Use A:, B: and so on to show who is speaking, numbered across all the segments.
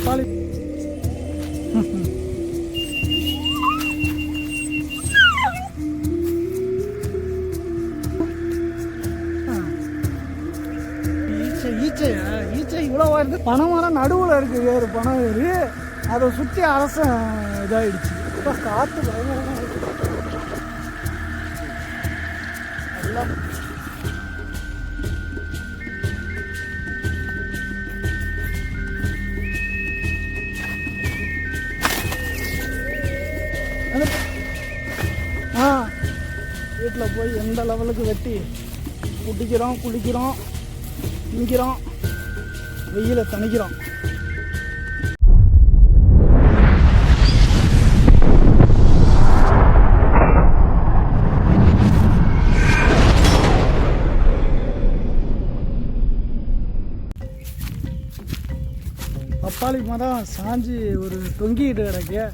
A: பப்பாளி ஈச்சை ஈச்சை இவ்வளோ இருந்து பனை மரம் நடுவில் இருக்குது வேறு பனை வேறு. அதை சுற்றி அரசன் இதாகிடுச்சு இப்போ காற்று பயங்கரமாக வீட்டில் போய் எந்த லெவலுக்கு வெட்டி குடிக்கிறோம் குளிக்கிறோம் திங்கிறோம் வெயிலை தணிக்கிறோம். பப்பாளி மரம் சாஞ்சி ஒரு தொங்கிட்டு கிடக்கு.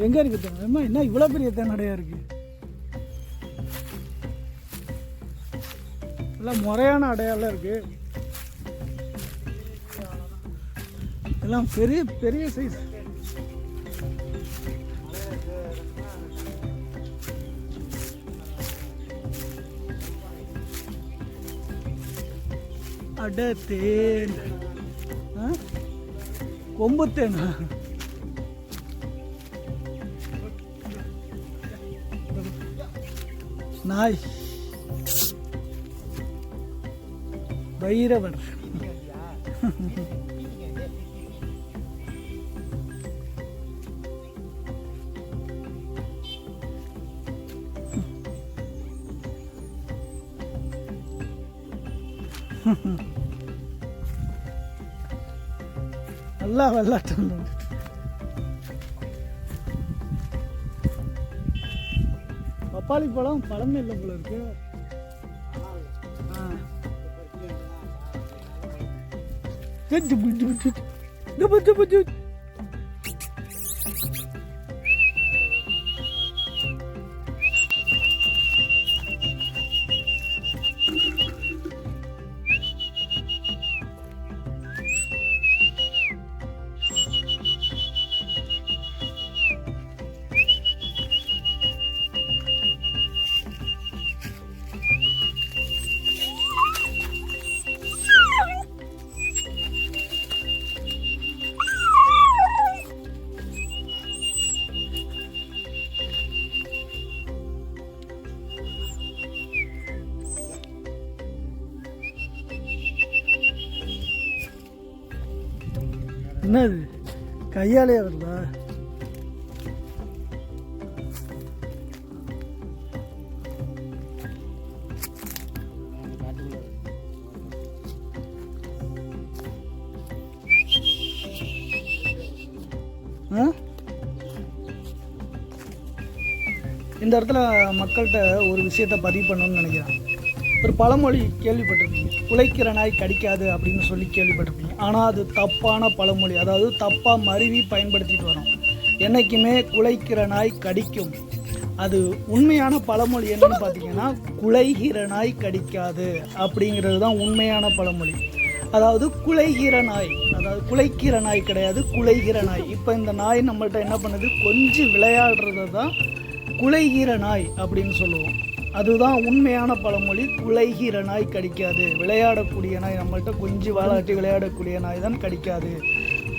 A: எங்கே இருக்குது தேங்காய் அம்மா, என்ன இவ்வளோ பெரிய தேங்காயா இருக்குது எல்லாம் முறையான அடையாளம் இருக்குது எல்லாம் பெரிய பெரிய சைஸ் அட தேன். ஆ? கொம்பு தேனா? நாய். பைரவர். நல்லா வெள்ளாட்டம் பப்பாளி பழம் பழமே இல்லை போல இருக்கு. ஆ. என்னது? கையாலே வருதா இந்த இடத்துல மக்கள்கிட்ட ஒரு விஷயத்த பதிவு பண்ணணும்னு நினைக்கிறேன். ஒரு பழமொழி கேள்விப்பட்டிருப்பீங்க. உழைக்கிற நாய் கடிக்காது அப்படின்னு சொல்லி கேள்விப்பட்டிருப்பீங்க. ஆனால் அது தப்பான பழமொழி. அதாவது தப்பாக மருவி பயன்படுத்திட்டு வரோம். என்றைக்குமே குலைக்கிற நாய் கடிக்கும். அது உண்மையான பழமொழி என்னன்னு பார்த்தீங்கன்னா குலைகிற நாய் கடிக்காது அப்படிங்கிறது தான் உண்மையான பழமொழி. அதாவது குலைகிற நாய் அதாவது குலைக்கிற நாய் கிடையாது குலைகிற நாய். இப்போ இந்த நாய் நம்மள்ட்ட என்ன பண்ணுது? கொஞ்சம் விளையாடுறது தான் குலைகிற நாய் அப்படின்னு சொல்லுவோம். அதுதான் உண்மையான பழமொழி குலைகிற நாய் கடிக்காது. விளையாடக்கூடிய நாய் நம்மள்கிட்ட கொஞ்சம் வாழாட்டி விளையாடக்கூடிய நாய் தான் கடிக்காது.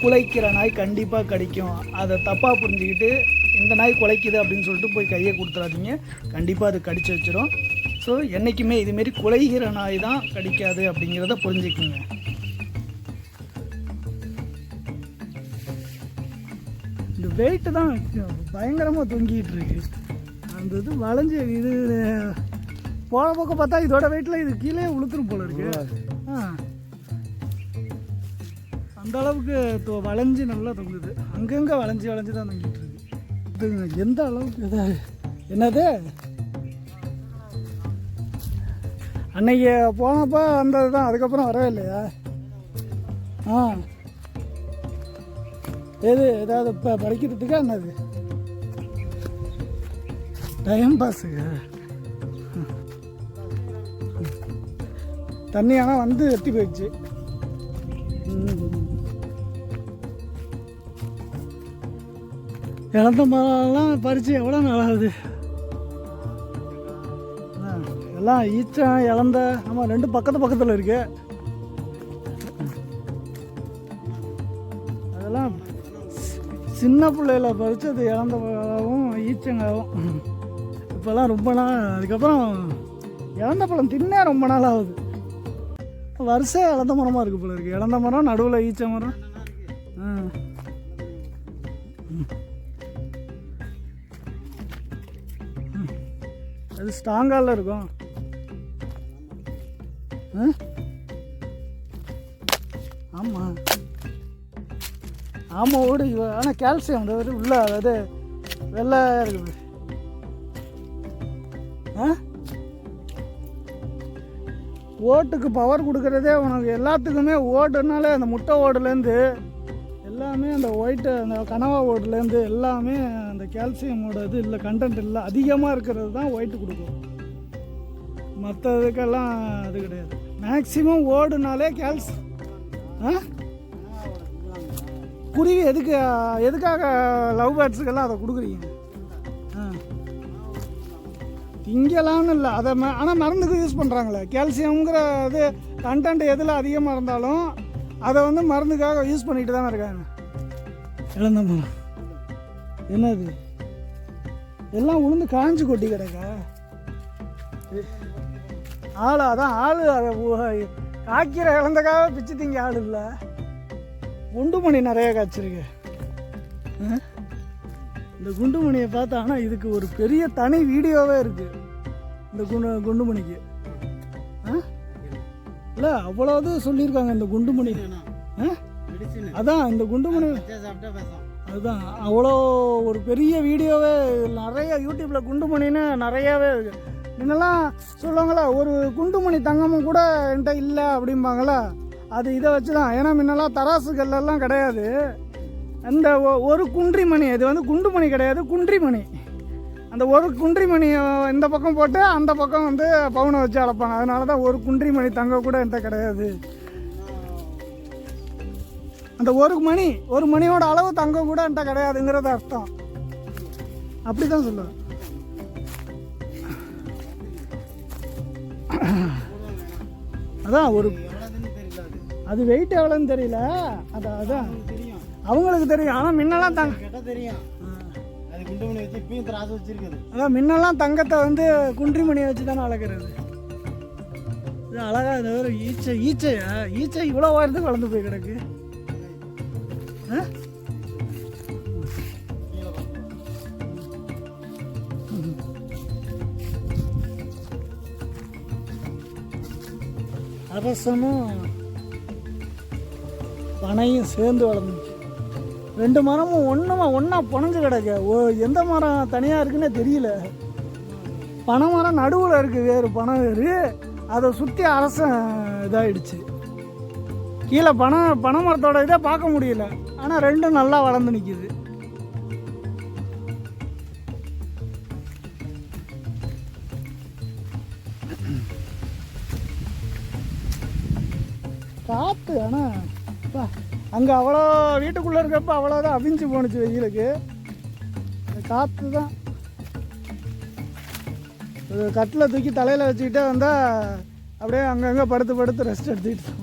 A: குலைக்கிற நாய் கண்டிப்பாக கடிக்கும். அதை தப்பாக புரிஞ்சுக்கிட்டு இந்த நாய் குலைக்குது அப்படின்னு சொல்லிட்டு போய் கையை கொடுத்துறாதீங்க. கண்டிப்பாக அது கடிச்சு வச்சிடும் ஸோ என்றைக்குமே இதுமாரி குலைகிற நாய் தான் கடிக்காது அப்படிங்கிறத புரிஞ்சுக்குங்க. இந்த வெயிட்டு தான் பயங்கரமாக தொங்கிட்டு இருக்கு. அந்த இது வளைஞ்சு இது போன பக்கம் பார்த்தா இதோட வெயிட்டில் இது கீழே உளுத்துரும் போல இருக்கு. ஆ. அந்த அளவுக்கு வளைஞ்சு நல்லா தொங்குது. அங்கங்கே வளைஞ்சு வளைஞ்சு தான் தொங்கிட்டு இருக்கு. இது எந்த அளவுக்கு இதா? என்னது? அன்னைக்கு போனப்போ வந்தது தான் அதுக்கப்புறம் வரவே இல்லையா? ஆ. எது ஏதாவது இப்போ படிக்கிறதுக்கா என்னது? டைம் பாஸுங்க தண்ணி ஆனால் வந்து எட்டி போயிடுச்சு. இழந்த மரம்லாம் பறித்து எவ்வளோ நாளாகுது? எல்லாம் ஈச்சம் இழந்த ஆமாம் ரெண்டு பக்கத்து பக்கத்தில் இருக்கு. அதெல்லாம் சின்ன பிள்ளையில பறித்து அது இழந்த பழமும் ஈச்சங்காகவும் இப்போல்லாம் ரொம்ப நாள் அதுக்கப்புறம் இழந்த பழம் தின்னே ரொம்ப நாள் ஆகுது. வருஷம் இழந்த மரமாக இருக்குது போல இருக்குது இழந்த மரம் நடுவில் ஈச்ச மரம். ஆ. அது ஸ்ட்ராங்கால இருக்கும். ஆமாம் ஆமாம் ஓடு. ஆனால் கால்சியம் அந்த உள்ள அதாவது வெள்ளை இருக்குது. ஓட்டுக்கு பவர் கொடுக்குறதே உனக்கு எல்லாத்துக்குமே ஓடுனாலே அந்த முட்டை ஓடுலேருந்து எல்லாமே அந்த ஒயிட்டு அந்த கனவா ஓடுலேருந்து எல்லாமே அந்த கால்சியமோட இது இல்லை கண்டென்ட் இல்லை அதிகமாக இருக்கிறது தான் ஒயிட்டு கொடுக்கும். மற்றதுக்கெல்லாம் அது கிடையாது. மேக்ஸிமம் ஓடுனாலே கேல்ஸ் ஆ? குருவி எதுக்கு எதுக்காக லவ் பேர்ட்ஸுக்கெல்லாம் அதை கொடுக்குறீங்க? திங்கலாம்னு இல்லை. அதை ம ஆனால் மருந்துக்கு யூஸ் பண்ணுறாங்களே கால்சியம்ங்கிற இது கண்டென்ட் எதில் அதிகமாக இருந்தாலும் அதை வந்து மருந்துக்காக யூஸ் பண்ணிட்டு தானே இருக்காங்க. இழந்த மரம் என்னது? எல்லாம் உளுந்து காஞ்சு கொட்டி கிடக்கா? ஆள் அதான் ஆள். அதை காய்க்கிற இழந்தக்காக பிச்சு திங்க ஆள் இல்லை. குண்டுமணி நிறைய காய்ச்சிருக்கு. ஆ? இந்த குண்டுமணியை பார்த்தா ஆனால் இதுக்கு ஒரு பெரிய தனி வீடியோவே இருக்கு. இந்த குண்டு குண்டுமணிக்கு. ஆ? இல்லை அவ்வளோ இது சொல்லியிருக்காங்க இந்த குண்டுமணி? அதான் இந்த குண்டுமணி அதுதான் அவ்வளோ ஒரு பெரிய வீடியோவே நிறைய யூடியூப்பில் குண்டுமணின்னு நிறையாவே இருக்கு. முன்னெல்லாம் சொல்லுவாங்களா ஒரு குண்டுமணி தங்கமும் கூட என்கிட்ட இல்லை அப்படிம்பாங்களா அது இதை வச்சு தான் ஏன்னா முன்னெல்லாம் தராசுகள் எல்லாம் கிடையாது. அந்த ஒ- ஒரு குன்றிமணி இது வந்து குண்டுமணி கிடையாது குன்றிமணி. அந்த ஒரு குன்றிமணியை இந்த பக்கம் போட்டு அந்த பக்கம் வந்து பவுனை வச்சு அளப்பாங்க அதனால தான் ஒரு குன்றிமணி தங்க கூட என்கிட்ட கிடையாது. அந்த ஒரு மணி ஒரு மணியோட அளவு தங்கம் கூட என்கிட்ட கிடையாதுங்கிறது அர்த்தம். அப்படி தான் சொல்லுவேன். அதான் ஒரு அது வெயிட் எவ்வளோன்னு தெரியல. அதான் அதான். அவங்களுக்கு தெரியும். ஆனால் முன்னெல்லாம் தங்க
B: தெரியும். அது குண்டு மணி வச்சு இப்பயும் திராசு வச்சிருக்குது.
A: அதான் முன்னெல்லாம் தங்கத்தை வந்து குன்றிமணியை வச்சு தானே அளக்கிறது இது அழகா இந்த ஒரு ஈச்சை ஈச்சையா ஈச்சை இவ்வளோ உயரத்துக்கு வளர்ந்து போய் கிடக்கு. ஆ? அரசனும் பனையும் சேர்ந்து வளர்ந்துச்சு. ரெண்டு மரமும் ஒன்றுமா ஒன்றா புனஞ்சு கிடக்கு. ஓ எந்த மரம் தனியாக இருக்குன்னே தெரியல. பனை மரம் நடுவில் இருக்குது வேறு பனை வேறு. அதை சுற்றி அரசன் இதாயிடுச்சு. கீழே பனை பனை மரத்தோட இதை பார்க்க முடியல. ஆனால் ரெண்டும் நல்லா வளர்ந்து நிற்கிது காற்று ஆனால் அங்கே அவ்வளோ வீட்டுக்குள்ளே இருக்கப்ப அவ்வளோதான் அவிஞ்சு போணுச்சு வெயிலுக்கு. காற்று தான். ஒரு கட்டில் தூக்கி தலையில் வச்சுக்கிட்டே வந்தால் அப்படியே அங்கங்கே படுத்து படுத்து ரெஸ்ட் எடுத்துக்கிட்டு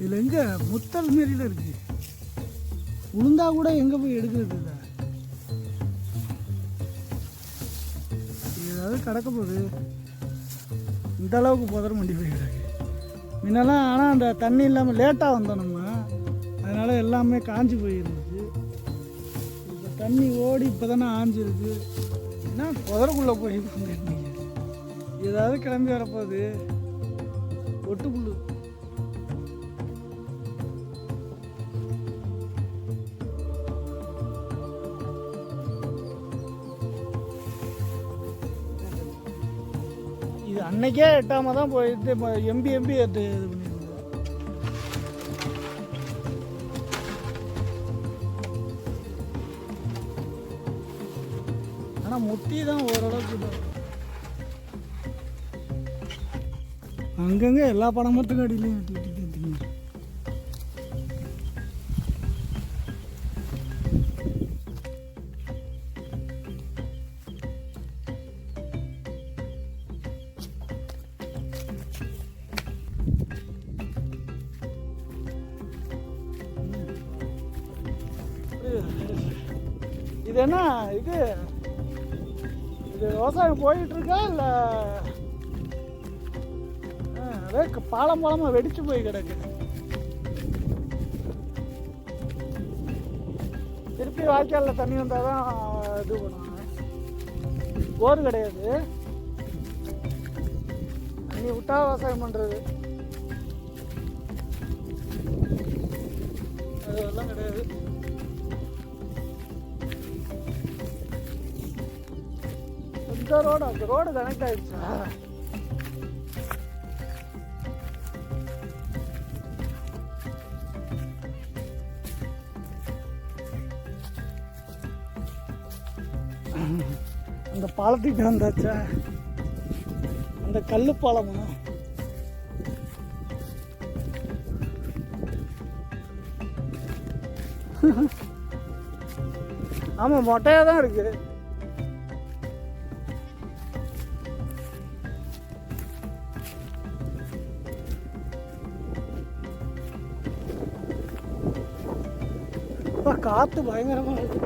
A: இதில் எங்கே? முத்தல் மாரியில் இருக்கு. உளுந்தா கூட எங்கே போய் எடுக்கிறது இல்லை ஏதாவது கிடக்க போகுது. இந்த அளவுக்கு புதர் மண்டி போய் முன்னெல்லாம் ஆனால் அந்த தண்ணி இல்லாமல் லேட்டாக வந்தோம் நம்ம. அதனால் எல்லாமே காஞ்சி போயிருந்துச்சு. இப்போ தண்ணி ஓடி இப்போ தானே ஆஞ்சிருக்கு. என்ன புதருக்குள்ளே போய் ஏதாவது கிளம்பி வரப்போகுது. ஒட்டுக்குள்ளு. அன்னைக்கே எட்டாம தான் போய் இது எம்பி எம்பி இது பண்ணி ஆனால் முத்தி தான் ஓரளவுக்கு அங்கங்கே எல்லா படமும் அடியிலையும் இது என்ன? இது இது விவசாயம் போயிட்டுருக்கா? இல்லை அதே பாலம் பாலமாக வெடிச்சு போய் கிடக்கு. திருப்பி வாய்க்காலில் தண்ணி வந்தால் தான் இது பண்ணுவாங்க. போர் கிடையாது. தண்ணி விட்டா விவசாயம் பண்ணுறது அதெல்லாம் கிடையாது. இந்த ரோடு அந்த ரோடு கனெக்ட் ஆயிடுச்சா. அந்த பாலத்துக்கு வந்தாச்சா? அந்த கல்லு பாலமா? ஆமாம் மொட்டையாக தான் இருக்கு. அப்பா, காத்து பயங்கரமா இருக்கு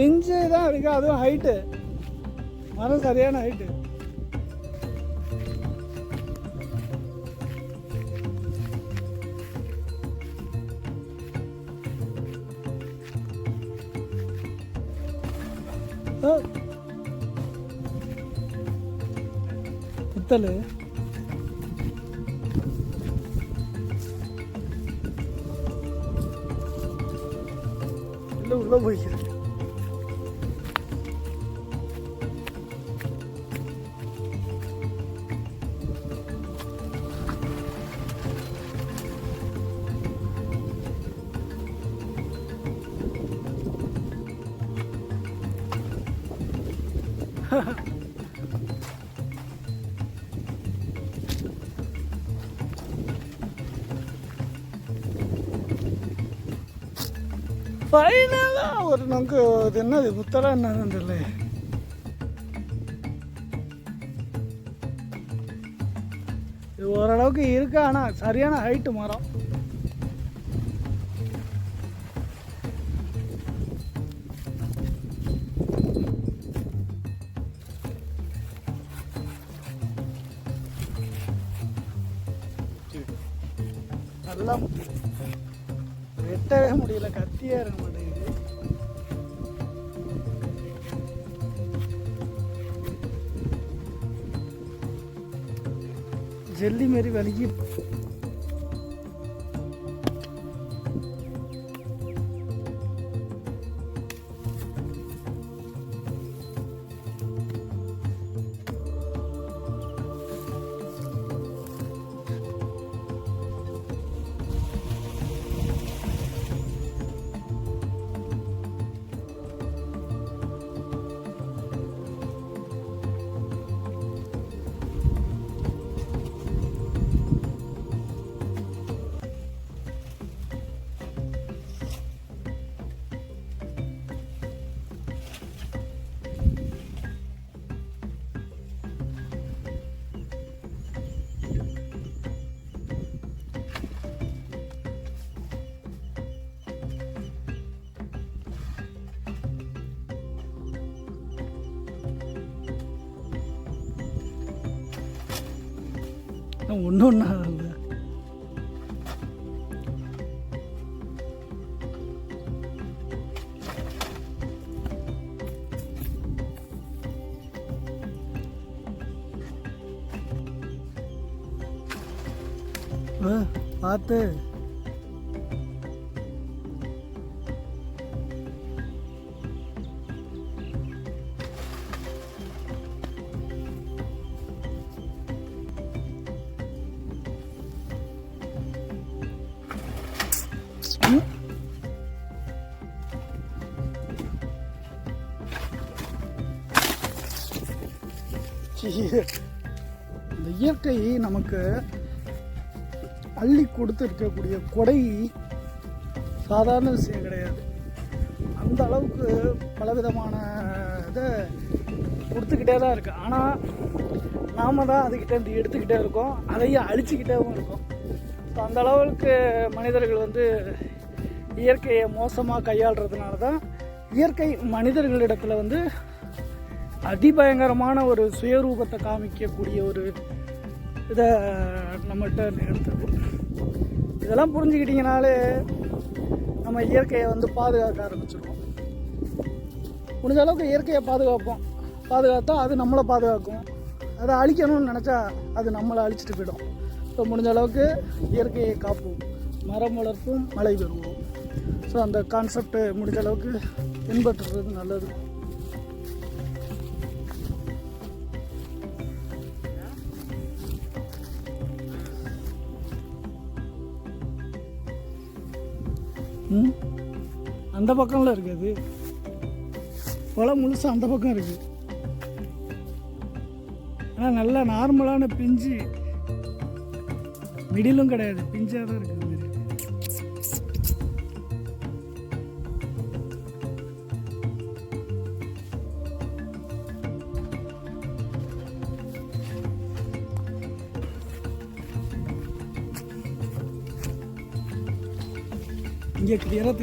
A: பிஞ்சு தான் இருக்குது அதுவும் ஹைட்டு மரம் சரியான ஹைட்டு புத்தல். உள்ள போய்க்கிறேன் ஃபைனலாக ஒரு நமக்கு அது என்னது முத்தலா என்னதுன்னு தெரியல இது ஓரளவுக்கு இருக்கு ஆனால் சரியான ஹைட்டு மரம். जल्दी मेरी वाली की ஒன்று ஒன்றா இல்லை. பார்த்து. இந்த இயற்கை நமக்கு அள்ளி கொடுத்து இருக்கக்கூடிய கொடை சாதாரண விஷயம் கிடையாது. அந்த அளவுக்கு பலவிதமான இதை கொடுத்துக்கிட்டே தான் இருக்குது ஆனால் நாம் தான் அதுக்கிட்டேருந்து எடுத்துக்கிட்டே இருக்கோம். அதையும் அழிச்சிக்கிட்டேவும் இருக்கோம். ஸோ அந்த அளவுக்கு மனிதர்கள் வந்து இயற்கையை மோசமாக கையாளுறதுனால தான் இயற்கை மனிதர்களிடத்தில் வந்து அதிபயங்கரமான ஒரு சுயரூபத்தை காமிக்கக்கூடிய ஒரு இதை நம்மகிட்ட எடுத்தது இதெல்லாம் புரிஞ்சுக்கிட்டிங்கனாலே நம்ம இயற்கையை வந்து பாதுகாக்க ஆரம்பிச்சிடுவோம் முடிஞ்ச அளவுக்கு இயற்கையை பாதுகாப்போம். பாதுகாத்தா அது நம்மளை பாதுகாக்கும். அதை அழிக்கணும்னு நினச்சா அது நம்மளை அழிச்சிட்டு போயிடும். ஸோ முடிஞ்ச அளவுக்கு இயற்கையை காப்போம். மரம் வளர்ப்போம் மழை பெறுவோம். ஸோ அந்த கான்செப்டை முடிஞ்ச அளவுக்கு பின்பற்றுறது நல்லது. அந்த பக்கம்லாம் இருக்குது அது. குளம் முழுசாக அந்த பக்கம் இருக்குது ஆனால் நல்லா நார்மலான பிஞ்சு மிடிலும் கிடையாது. பிஞ்சாக தான் இருக்குது. இங்கே கிளியராக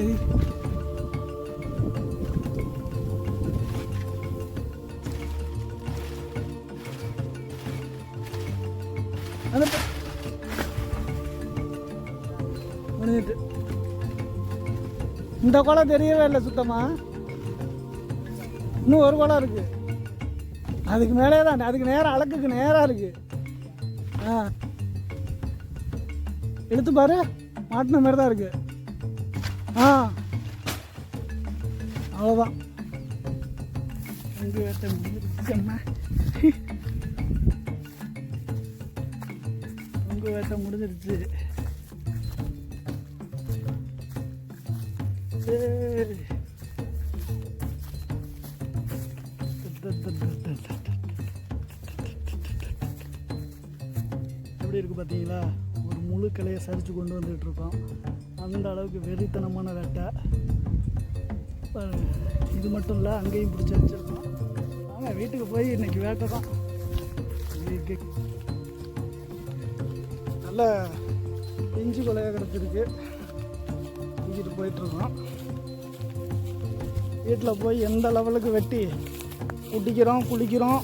A: இந்த குளம் தெரியவே இல்லை சுத்தமா. இன்னும் ஒரு குளம் இருக்கு. அதுக்கு மேலே தான் அதுக்கு நேரம் அலக்குக்கு நேராக இருக்கு. ஆ. எடுத்து பாரு. மாட்டின மாதிரி தான் இருக்கு. ஆ. அவ்வளோதான் உங்கள் வேட்டை முடிஞ்சிருச்சு உங்கள் வேட்டை முடிஞ்சிருச்சு. எப்படி இருக்கு பார்த்தீங்களா ஒரு முழு கலையை சரிச்சு கொண்டு வந்துட்டு இருக்கோம். அந்த அளவுக்கு வெறித்தனமான வேட்டை. இது மட்டும் இல்லை அங்கேயும் பிடிச்சி வச்சிருக்கோம். ஆனால் வீட்டுக்கு போய் இன்னைக்கு வேட்டை தான். நல்ல இஞ்சி கொலையாக கிடச்சிருக்கு. தூக்கிட்டு போயிட்டுருக்கோம் வீட்டில் போய் எந்த லெவலுக்கு வெட்டி குடிக்கிறோம் குளிக்கிறோம்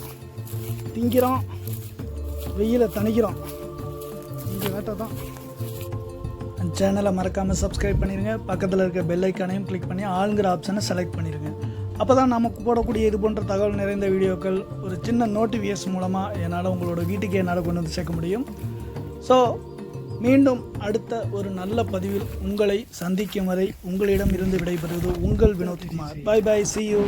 A: திங்கிறோம் வெயிலை தணிக்கிறோம். இங்கே வேட்டை தான். சேனலை மறக்காமல் சப்ஸ்கிரைப் பண்ணிடுங்க பக்கத்தில் இருக்க பெல் ஐக்கானையும் கிளிக் பண்ணி ஆளுங்கிற ஆப்ஷனை செலக்ட் பண்ணிடுங்க அப்போ தான் நமக்கு போடக்கூடிய இது போன்ற தகவல் நிறைந்த வீடியோக்கள் ஒரு சின்ன நோட்டிஃபிகேஷன் மூலமாக என்னால் உங்களோட வீட்டுக்கே என்னால் கொண்டு வந்து சேர்க்க முடியும். ஸோ மீண்டும் அடுத்த ஒரு நல்ல பதிவில் உங்களை சந்திக்கும் வரை உங்களிடம் இருந்து விடைபெறுவது உங்கள் Vinodkumar bye bye see you